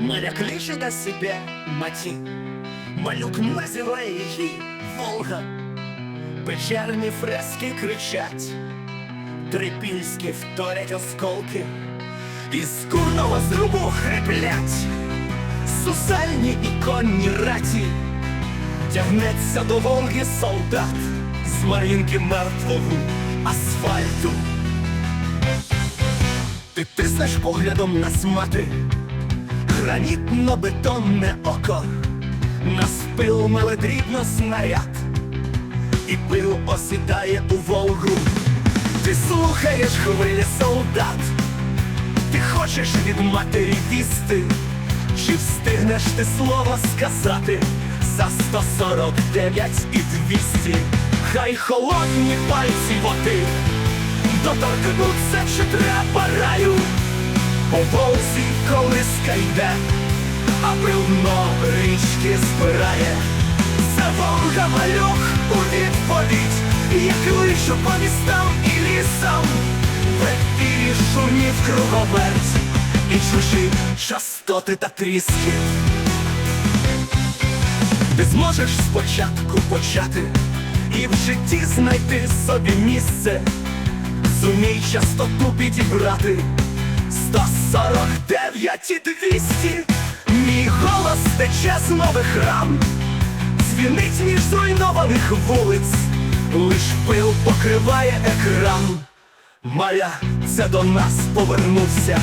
Моря кличе на себя мати, малюк називає її Волга. Печерні фрески кричать, трипільські вторять осколки, із курного зрубу хриплять, сусальні і конні раті, тягнеться до Волги солдат з марінки мертвого асфальту. Ти тиснеш поглядом на смати, гранітно-бетонне око, на спил меледрібно снаряд, і пил осідає у Волгу. Ти слухаєш хвилі солдат, ти хочеш від матері вісти, чи встигнеш ти слово сказати за 149 і 200? Хай холодні пальці води доторкнуться чи треба раю. По волзі колиска йде, а бревно річки збирає. Це Волга малюк у відповідь, як лишу по містам і лісам, в ефірі шумів круговерть, і чужі частоти та тріски. Ти зможеш спочатку почати і в житті знайти собі місце, зумій частоту підібрати. 149 і 200 Мій голос тече з нових рам. Дзвінить між зруйнованих вулиць. Лиш пил покриває екран. Маля, це до нас повернувся